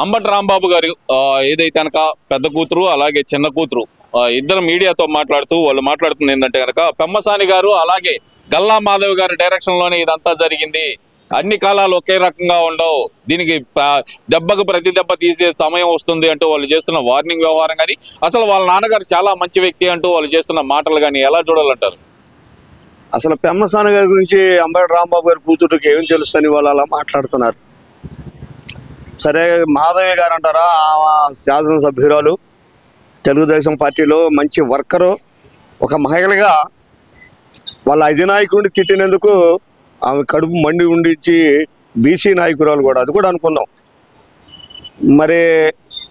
అంబటి రాంబాబు గారు ఏదైతే కనుక పెద్ద కూతురు అలాగే చిన్న కూతురు ఇద్దరు మీడియాతో మాట్లాడుతూ వాళ్ళు మాట్లాడుతుంది ఏంటంటే కనుక పెమ్మసాని గారు అలాగే గల్లా మాధవ్ గారి డైరెక్షన్లోనే ఇదంతా జరిగింది. అన్ని కాలాలు ఒకే రకంగా ఉండవు. దీనికి దెబ్బకు ప్రతి దెబ్బ తీసే సమయం వస్తుంది అంటూ వాళ్ళు చేస్తున్న వార్నింగ్ వ్యవహారం కానీ అసలు వాళ్ళ నాన్నగారు చాలా మంచి వ్యక్తి అంటూ వాళ్ళు చేస్తున్న మాటలు కానీ ఎలా చూడాలంటారు? అసలు పెమ్మసాని గారి గురించి అంబటి రాంబాబు గారి కూతురికి ఏం తెలుస్తని వాళ్ళు అలా మాట్లాడుతున్నారు. సరే మాధవి గారు అంటారా ఆమె శాసనసభ్యురాలు తెలుగుదేశం పార్టీలో మంచి వర్కరు ఒక మహిళగా వాళ్ళ అధినాయకుడిని తిట్టినందుకు ఆమె కడుపు మండి ఉండించి బీసీ నాయకురాలు కూడా అది కూడా అనుకుందాం. మరి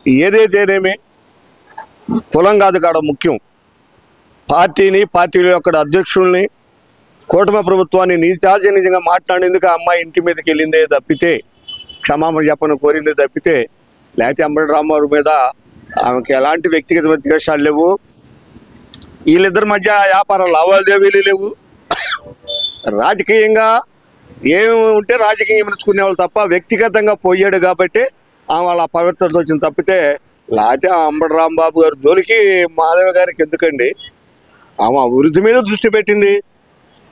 ఏదైతేనేమి కులం కాదు కాడ ముఖ్యం. పార్టీని పార్టీల యొక్క అధ్యక్షుల్ని కూటమి ప్రభుత్వాన్ని నిజంగా మాట్లాడేందుకు ఆ అమ్మాయి ఇంటి మీదకి వెళ్ళిందే తప్పితే క్షమాపణ చెప్పను కోరింది తప్పితే లేకపోతే అంబటి రామారావు మీద ఆమెకి ఎలాంటి వ్యక్తిగత ద్వేషాలు లేవు. వీళ్ళిద్దరి మధ్య వ్యాపార లావాదేవీలు లేవు. రాజకీయంగా ఏమి ఉంటే రాజకీయం విమర్శించుకునే వాళ్ళు తప్ప వ్యక్తిగతంగా పోయాడు కాబట్టి ఆమె వాళ్ళ పవిత్రత వచ్చింది తప్పితే లేకపోతే అంబటి రాంబాబు గారు జోలికి మాధవ గారికి ఎందుకండి? ఆమె అభివృద్ధి మీద దృష్టి పెట్టింది.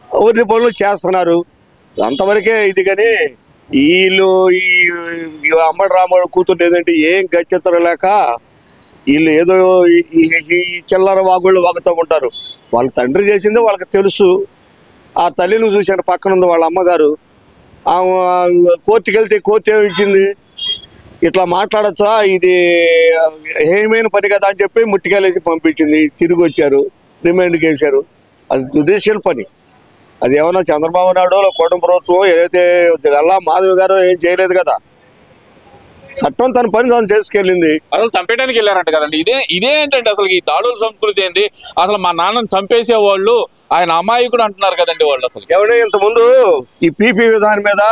అభివృద్ధి పనులు చేస్తున్నారు. అంతవరకే ఇది కానీ వీళ్ళు ఈ అమ్మడు అంబటి రాముడు కూతురు ఏదంటే ఏం గచ్చెత్తరు లేక వీళ్ళు ఏదో ఈ- ఈ- చిల్లర వాగుళ్ళు వాగుతూ ఉంటారు. వాళ్ళ తండ్రి చేసింది వాళ్ళకి తెలుసు. ఆ తల్లిని చూశాను పక్కన ఉంది వాళ్ళ అమ్మగారు. కోర్టుకి వెళ్తే కోర్టు ఏమి ఇచ్చింది? ఇట్లా మాట్లాడచ్చా? ఇది ఏమైన పని కదా అని చెప్పి ముట్టికెళ్ళేసి పంపించింది. తిరిగి వచ్చారు రిమైండ్కి వేశారు అది జుడిషియల్ పని. అది ఏమన్నా చంద్రబాబు నాయుడు కూటమి ప్రభుత్వం ఏదైతే గల్లా మాధవి గారు ఏం చేయలేదు కదా? చట్టం తన పని తను చేసుకెళ్ళింది. అసలు చంపేయడానికి వెళ్ళారంట కదండి. ఇదే ఇదే ఏంటంటే అసలు ఈ దాడుల సంస్కృతి ఏంది? అసలు మా నాన్నని చంపేసే వాళ్ళు ఆయన అమాయకుడు అంటున్నారు కదండి వాళ్ళు అసలు. ఎవడే ఇంతకుముందు ఈ పీపీ విధానం మీద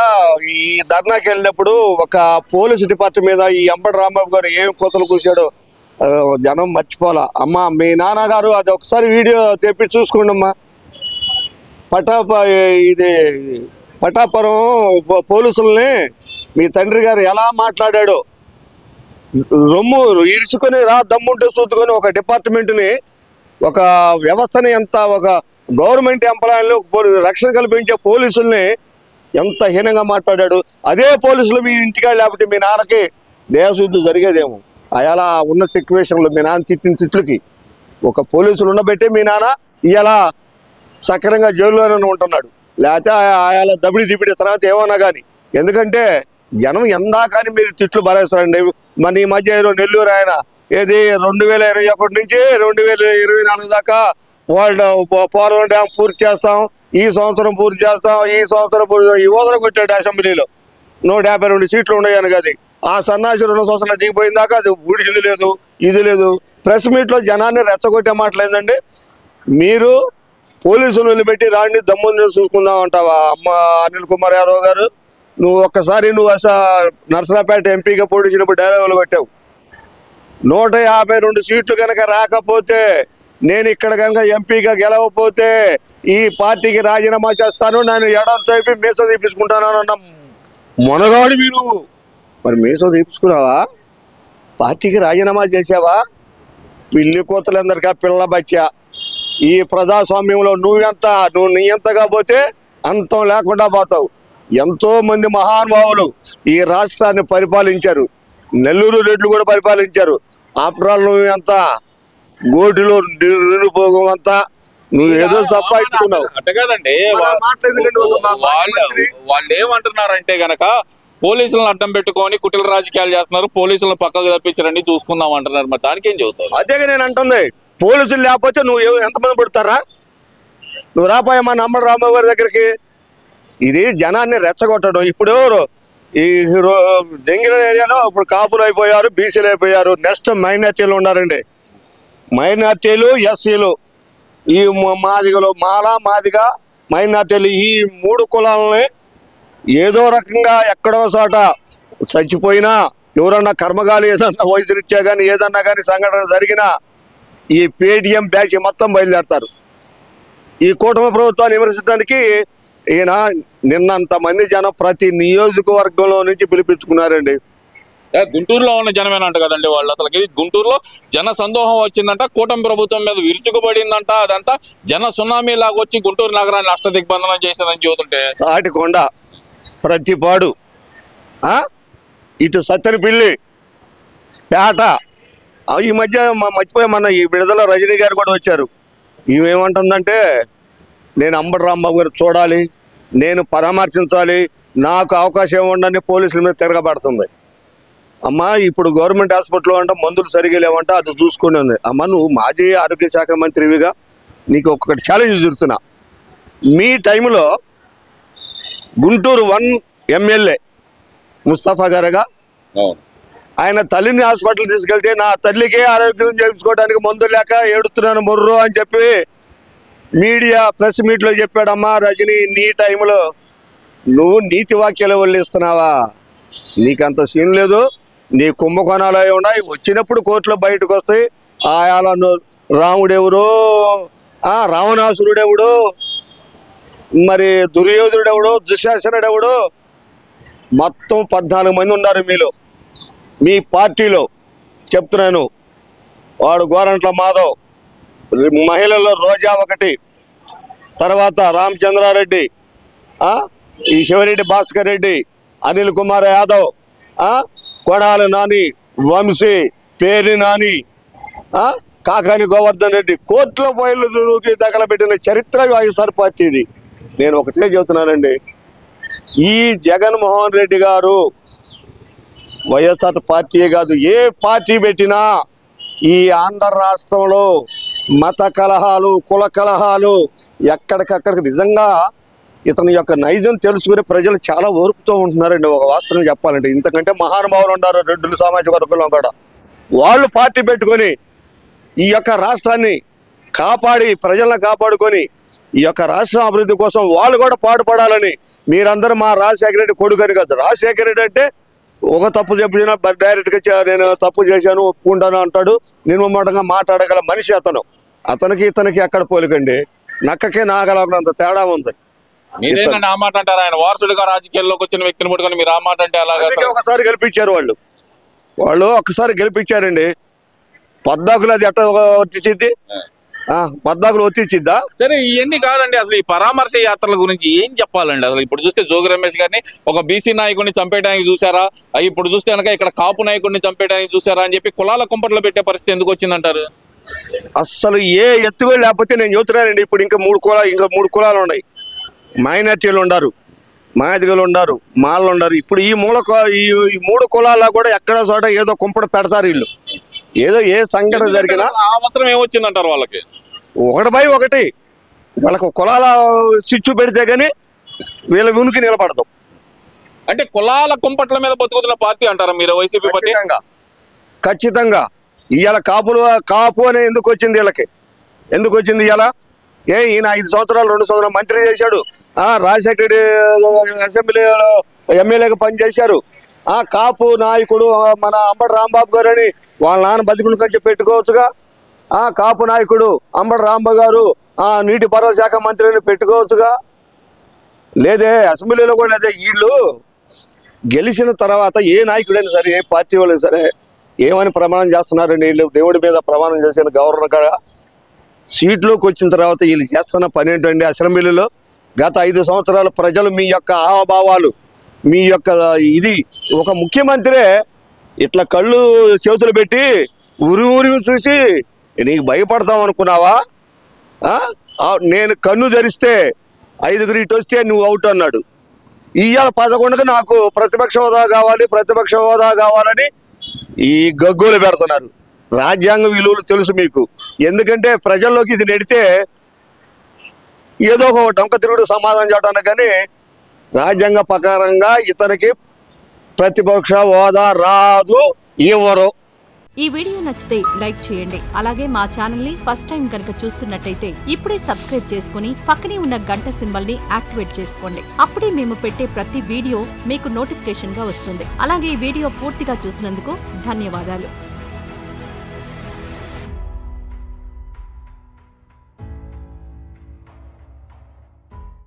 ఈ ధర్నాకి వెళ్ళినప్పుడు ఒక పోలీసు డిపార్ట్మెంట్ మీద ఈ అంబటి రాంబాబు గారు ఏం కోతలు కూర్చాడో జనం మర్చిపోలా అమ్మా మీ నాన్నగారు అది ఒకసారి వీడియో తెప్పి చూసుకోండి అమ్మా పటాప ఇది పటాపురం పోలీసుల్ని మీ తండ్రి గారు ఎలా మాట్లాడాడో రొమ్ము ఇరుచుకొని రా దమ్ముంటే చూద్దుకొని ఒక డిపార్ట్మెంట్ని ఒక వ్యవస్థని ఎంత ఒక గవర్నమెంట్ ఎంప్లాయీలు రక్షణ కల్పించే పోలీసుల్ని ఎంత హీనంగా మాట్లాడాడు. అదే పోలీసులు మీ ఇంటికాడ లేకపోతే మీ నాన్నకి దేహశుద్ధి జరిగేదేమో. అలా ఉన్న సిచ్యువేషన్లో మీ నాన్న తిట్టిన తిట్లకి. ఒక పోలీసులు ఉండబెట్టే మీ నాన్న ఇలా సక్రంగా జైల్లోనే ఉంటున్నాడు. లేకపోతే ఆయన దబిడి దిబిడి తర్వాత ఏమన్నా కానీ ఎందుకంటే జనం ఎందాకని కానీ మీరు తిట్లు భరేస్తారండి మన ఈ మధ్య నెల్లూరు ఆయన ఏది రెండు వేల ఇరవై ఒకటి నుంచి రెండు వేల ఇరవై నాలుగు దాకా వరల్డ్ పోలవరం డ్యామ్ పూర్తి చేస్తాం. ఈ సంవత్సరం పూర్తి చేస్తాం. ఈ సంవత్సరం పూర్తి ఈ ఓదర కొట్టాడు అసెంబ్లీలో. నూట యాభై రెండు సీట్లు ఉన్నాయని అది. ఆ సన్నాసి రెండు సంవత్సరాలు దిగిపోయిన దాకా అది ఊడిచింది లేదు ఇది లేదు. ప్రెస్ మీట్లో జనాన్ని రెచ్చగొట్టే మాటలు ఏంటంటే మీరు పోలీసులు వదిలిపెట్టి రాండి దమ్ముని చూసుకుందాం అంటావా? అమ్మ అనిల్ కుమార్ యాదవ్ గారు నువ్వు ఒక్కసారి నువ్వు అసలు నర్సరాపేట ఎంపీగా పోటీచినప్పుడు డైలాగులు కొట్టావు. నూట యాభై రెండు సీట్లు కనుక రాకపోతే నేను ఇక్కడ కనుక ఎంపీగా గెలవకపోతే ఈ పార్టీకి రాజీనామా చేస్తాను నేను ఎడం తైపి మీస తీపించుకుంటాను అన్న. మొనగాడు మీరు మరి మీస తీపించుకున్నావా పార్టీకి రాజీనామా చేసావా? పిల్లి కోతలందరికీ పిల్ల బచ్చా. ఈ ప్రజాస్వామ్యంలో నువ్వెంత నువ్వు నీ ఎంత కాకపోతే అంతం లేకుండా పోతావు. ఎంతో మంది మహానుభావులు ఈ రాష్ట్రాన్ని పరిపాలించారు. నెల్లూరు రెడ్లు కూడా పరిపాలించారు. ఆఫ్టర్ ఆల్ నువ్వు ఎంత గోటిలో నిరుపోగం అంతా నువ్వు ఏదో సంపాదించుకున్నావు. అంటే కదండి. వాళ్ళు ఏమంటున్నారంటే గనక పోలీసులను అడ్డం పెట్టుకొని కుటిల రాజకీయాలు చేస్తున్నారు పోలీసులను పక్కకు తప్పించరండి చూసుకుందాం అంటున్నారు. మరి దానికి ఏం చెబుతారు? అదేగా నేను అంటుంది. పోలీసులు లేకపోతే నువ్వు ఎంతమంది పడతారా? నువ్వు రాపోయా మా నమ్మడు రామబాబు గారి దగ్గరికి. ఇది జనాన్ని రెచ్చగొట్టడం. ఇప్పుడు ఈ రో- ఏరియాలో ఇప్పుడు కాపులు అయిపోయారు బీసీలు అయిపోయారు. నెక్స్ట్ మైనార్టీలు ఉన్నారండి. మైనార్టీలు ఎస్సీలు. ఈ మాదిగలు మాల మాదిగ మైనార్టీలు ఈ మూడు కులాలని ఏదో రకంగా ఎక్కడో చోట చచ్చిపోయినా ఎవరన్నా కర్మగాలి ఏదన్నా వయసునిచ్చా కానీ ఏదన్నా కానీ సంఘటన జరిగినా ఈ పేటిఎం బ్యాచ్ మొత్తం బయలుదేరతారు. ఈ కూటమి ప్రభుత్వాన్ని విమర్శించడానికి ఈయన నిన్నంత మంది జనం ప్రతి నియోజకవర్గంలో నుంచి పిలిపించుకున్నారండి. గుంటూరులో ఉన్న జనమేనంట కదండి వాళ్ళు అసలు. గుంటూరులో జన సందోహం వచ్చిందంట కూటమి ప్రభుత్వం మీద విరుచుకుపడిందంట అదంతా జన సునామీ లాగా వచ్చి గుంటూరు నగరాన్ని అష్ట దిగ్బంధనం చేసేదని చెబుతుంటే. తాటికొండ ప్రతిపాడు? ఇటు సత్తెనపిల్లి పేట ఈ మధ్య మర్చిపోయా మర్చిపోయి మన ఈ విడుదల రజనీ గారు కూడా వచ్చారు. ఈమెమంటుందంటే నేను అంబటి రాంబాబు గారు చూడాలి నేను పరామర్శించాలి నాకు అవకాశం ఇవ్వండి పోలీసుల మీద తిరగబడుతుంది. అమ్మా ఇప్పుడు గవర్నమెంట్ హాస్పిటల్లో అంటే మందులు సరిగా లేవంటే అది చూసుకుని ఉంది. అమ్మ నువ్వు మాజీ ఆరోగ్య శాఖ మంత్రివిగా నీకు ఒక్కటి ఛాలెంజ్ చూస్తున్నా. మీ టైంలో గుంటూరు వన్ ఎమ్మెల్యే ముస్తఫా గారుగా? ఆయన తల్లిని హాస్పిటల్ తీసుకెళ్తే నా తల్లికే ఆరోగ్యం చేయించుకోవడానికి మందు లేక ఏడుతున్నాను మొర్రు అని చెప్పి మీడియా ప్రెస్ మీట్లో చెప్పాడమ్మా రజని నీ టైంలో నువ్వు నీతి వాక్యాలు వల్లిస్తున్నావా నీకంత సీన్ లేదు. నీ కుంభకోణాలు అయి ఉన్నాయి. వచ్చినప్పుడు కోర్టులో బయటకు వస్తాయి. ఆయాలను రాముడెవరు ఆ రావణాసురుడెవడు మరి దుర్యోధనుడెవడు దుశ్శాసనుడెవడు మొత్తం పద్నాలుగు మంది ఉన్నారు మీలో. మీ పార్టీలో చెప్తున్నాను. వాడు గోరంట్ల మాధవ్. మహిళల్లో రోజా ఒకటి. తర్వాత రామచంద్రారెడ్డి. ఈ శివరెడ్డి భాస్కర్ రెడ్డి అనిల్ కుమార్ యాదవ్ కొడాలి నాని వంశీ పేరి నాని కాకాని గోవర్ధన్ రెడ్డి. కోర్టులో పోయికి తగలబెట్టిన చరిత్ర వైఎస్ఆర్ పార్టీది. నేను ఒకటే చెబుతున్నానండి. ఈ జగన్మోహన్ రెడ్డి గారు వైఎస్ఆర్ పార్టీ కాదు ఏ పార్టీ పెట్టినా ఈ ఆంధ్ర రాష్ట్రంలో మత కలహాలు కుల కలహాలు ఎక్కడికక్కడికి నిజంగా ఇతని యొక్క నైజం తెలుసుకునే ప్రజలు చాలా ఓర్పుతో ఉంటున్నారండి. ఒక వాస్తవం చెప్పాలంటే ఇంతకంటే మహానుభావులు ఉన్నారు రెండు సామాజిక వర్గంలో కూడా. వాళ్ళు పార్టీ పెట్టుకొని ఈ యొక్క రాష్ట్రాన్ని కాపాడి ప్రజలను కాపాడుకొని ఈ యొక్క రాష్ట్రం అభివృద్ధి కోసం వాళ్ళు కూడా పాటుపడాలని మీరందరూ మా రాజశేఖర రెడ్డి కొడుకని కాదు. రాజశేఖర రెడ్డి అంటే ఒక తప్పు చెప్పినా డైరెక్ట్గా నేను తప్పు చేశాను ఒప్పుకుంటాను అంటాడు. నిర్మమాటంగా మాట్లాడగల మనిషి అతను. అతనికి ఇతనికి ఎక్కడ పోలికండి? నక్కకే నాగలకున్నంత తేడా ఉంది. మీరేంటంటే ఆ మాట అంటారు? ఆయన వారసుడిగా రాజకీయాల్లోకి వచ్చిన వ్యక్తిని పట్టుకొని మీరు ఆ మాట అంటే? ఒకసారి గెలిపించారు వాళ్ళు. వాళ్ళు ఒక్కసారి గెలిపించారండి. పద్దాకులు అది ఎట్ట ఆ, పద్దాకులు ఒత్తిచ్చిద్దా సరే ఇవన్నీ కాదండి. అసలు ఈ పరామర్శ యాత్రల గురించి ఏం చెప్పాలండి? అసలు ఇప్పుడు చూస్తే జోగి రమేష్ గారిని ఒక బీసీ నాయకుడిని చంపేయడానికి చూసారా ఇప్పుడు చూస్తే కనుక ఇక్కడ కాపు నాయకుడిని చంపేయడానికి చూసారా అని చెప్పి కులాల కుంపట్లో పెట్టే పరిస్థితి ఎందుకు వచ్చిందంటారు? అస్సలు ఏ ఎత్తుగా లేకపోతే నేను చెబుతున్నానండి. ఇప్పుడు ఇంకా మూడు కులాలు ఇంకా మూడు కులాలు ఉన్నాయి. మైనార్టీలు ఉన్నారు మాదిగలు ఉన్నారు మాళ్ళు ఉన్నారు ఇప్పుడు ఈ మూల ఈ మూడు కులాల్లో కూడా ఎక్కడ చోట ఏదో కుంపడ పెడతారు వీళ్ళు. ఏదో ఏ సంఘటన జరిగినా అవసరం ఏమొచ్చిందంటారు వాళ్ళకి? ఒకటి బై ఒకటి. వాళ్ళకు కులాల స్విచ్ పెడితే కానీ వీళ్ళ ఉనికి నిలబడదు. అంటే కులాల కుంపట్ల మీద బతుకుతున్న పార్టీ అంటారా మీరు వైసీపీ పార్టీ? ఖచ్చితంగా. ఇవాళ కాపులు కాపు అనే ఎందుకు వచ్చింది వీళ్ళకి? ఎందుకు వచ్చింది ఇవాళ ఏ ఈయన ఐదు సంవత్సరాలు రెండు సంవత్సరాలు మంత్రి చేశాడు. రాజశేఖర రెడ్డి అసెంబ్లీలో ఎమ్మెల్యేగా పనిచేశారు. ఆ కాపు నాయకుడు మన అంబటి రాంబాబు గారు అని వాళ్ళ నాన్న బతికుండు కంచి పెట్టుకోవచ్చుగా. ఆ కాపు నాయకుడు అంబటి రాంబాబు గారు ఆ నీటిపారుదల శాఖ మంత్రిని పెట్టుకోవచ్చుగా. లేదే అసెంబ్లీలో కూడా లేదా వీళ్ళు గెలిచిన తర్వాత ఏ నాయకుడైనా సరే ఏ పార్టీ వాళ్ళైనా సరే ఏమని ప్రమాణం చేస్తున్నారండి వీళ్ళు దేవుడి మీద ప్రమాణం చేసిన గవర్నర్ కాడ సీట్లోకి వచ్చిన తర్వాత వీళ్ళు చేస్తున్న పని ఏంటండి అసెంబ్లీలో? గత ఐదు సంవత్సరాలు ప్రజలు మీ యొక్క హావభావాలు మీ యొక్క ఇది ఒక ముఖ్యమంత్రే ఇట్లా కళ్ళు చేతులు పెట్టి ఉరి ఉరి చూసి నీకు భయపడతాం అనుకున్నావా? నేను కన్ను ధరిస్తే ఐదుగురు ఇటు వస్తే నువ్వు అవుట్ అన్నాడు. ఇవాళ పదకొండుకి నాకు ప్రతిపక్ష హోదా కావాలి ప్రతిపక్ష హోదా కావాలని ఈ గగ్గోలు పెడుతున్నారు. రాజ్యాంగ విలువలు తెలుసు మీకు. ఎందుకంటే ప్రజల్లోకి ఇది నెడితే ఏదో ఒక డొంక తిరుగుడు సమాధానం చేయడానికి కానీ రాజ్యాంగ ప్రకారంగా ఇతనికి ప్రతిపక్ష హోదా రాదు ఇవ్వరు. ఈ వీడియో నచ్చితే లైక్ చేయండి. అలాగే మా ఛానల్ని ఫస్ట్ టైం కనుక చూస్తున్నట్టయితే ఇప్పుడే సబ్స్క్రైబ్ చేసుకుని పక్కనే ఉన్న గంట సింబల్ని యాక్టివేట్ చేసుకోండి. అప్పుడే మేము పెట్టే ప్రతి వీడియో మీకు నోటిఫికేషన్గా వస్తుంది. అలాగే ఈ వీడియో పూర్తిగా చూసినందుకు ధన్యవాదాలు.